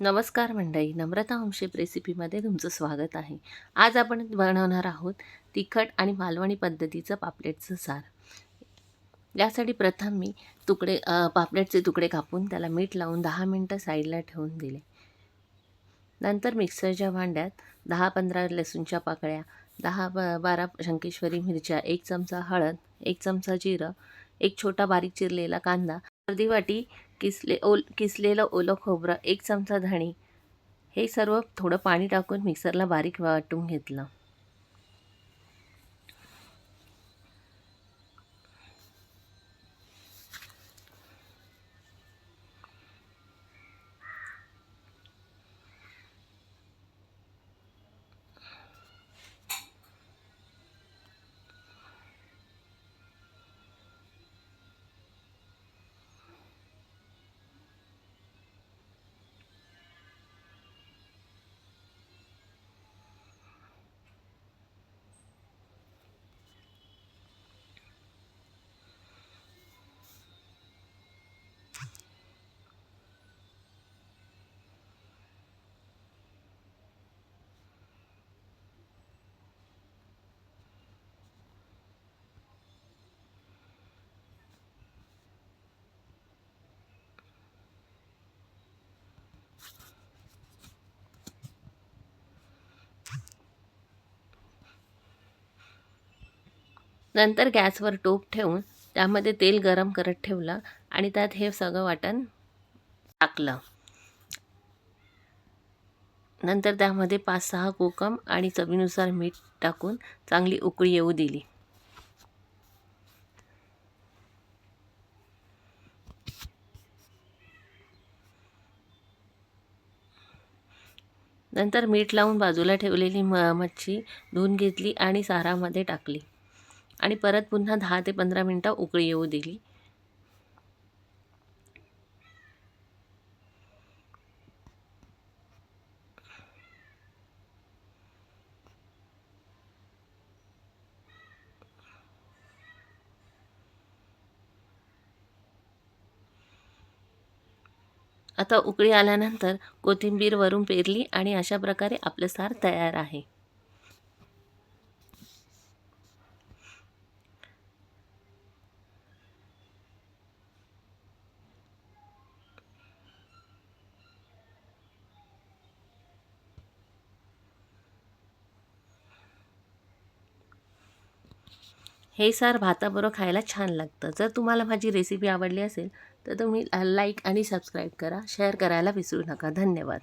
नमस्कार मंडळी नम्रता होमशेप रेसिपीमध्ये तुमचं स्वागत आहे. आज आपण बनवणार आहोत तिखट आणि मालवणी पद्धतीचं पापलेटचं सार. यासाठी प्रथम मी तुकडे पापलेटचे तुकडे कापून त्याला मीठ लावून दहा मिनटं साईडला ठेवून दिले. नंतर मिक्सरच्या भांड्यात दहा पंधरा लसूणच्या पाकळ्या दहा ब बारा शंकेश्वरी मिरच्या एक चमचा हळद एक चमचा जिरं एक छोटा बारीक चिरलेला कांदा अर्धी वाटी किसले ओल किसलेलं ओलं खोबरं एक चमचा धणे हे सर्व थोडं पाणी टाकून मिक्सरला बारीक वाटून घेतलं. नंतर गॅसवर टोप ठेवून त्यामध्ये तेल गरम करत ठेवलं आणि त्यात हे सगळं वाटण टाकलं. नंतर त्यामध्ये पाच सहा कोकम आणि चवीनुसार मीठ टाकून चांगली उकळी येऊ दिली. नंतर मीठ लावून बाजूला ठेवलेली म मच्छी धुवून घेतली आणि सारामध्ये टाकली. आणि परत पुन्हा दहा ते पंधरा मिनटं उकळी येऊ दिली. आता उकळी आल्यानंतर कोथिंबीर वरून पेरली आणि अशा प्रकारे आपलं सार तयार आहे. हे सार भाताबरोबर खायला छान लागतं. जर तुम्हाला माझी रेसिपी आवडली असेल तर तुम्ही लाईक आणि सबस्क्राईब करा. शेअर करायला विसरू नका. धन्यवाद.